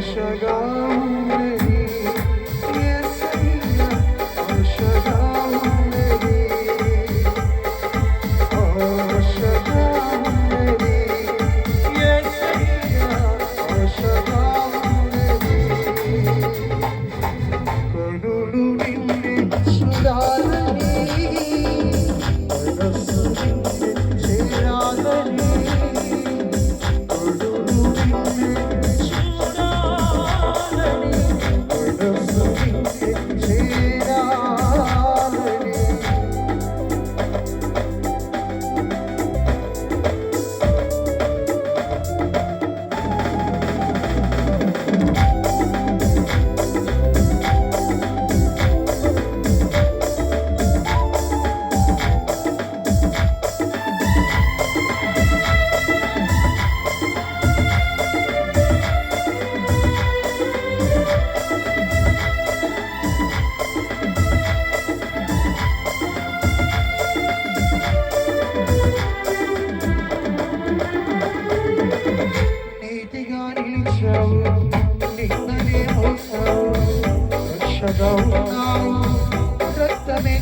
Shagam रत्तमे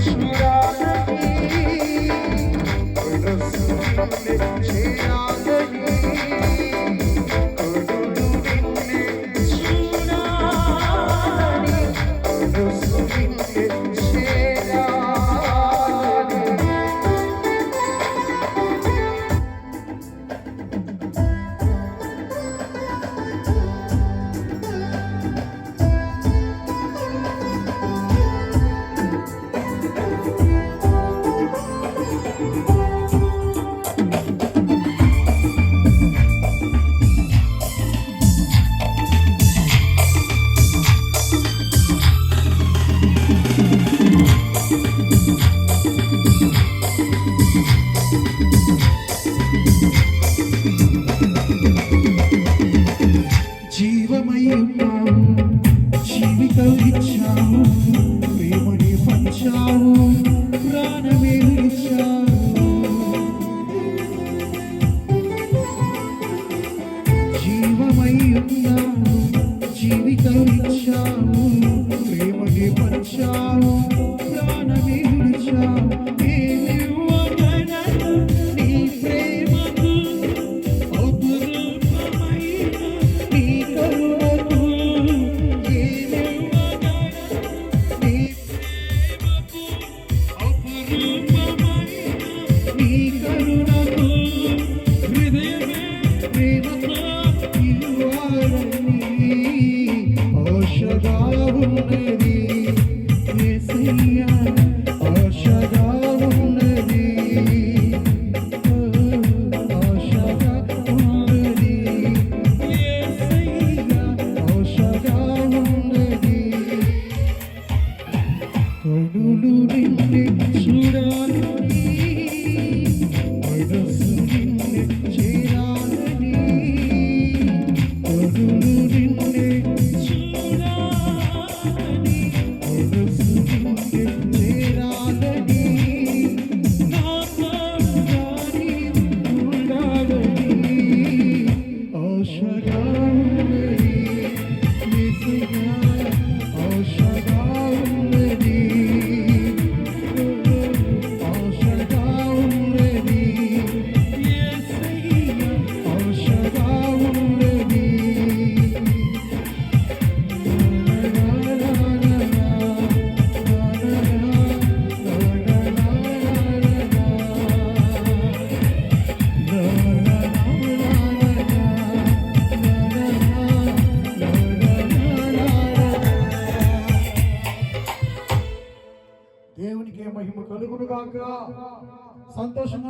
Shri Ram. 小屋。We will of you. సంతోషంగా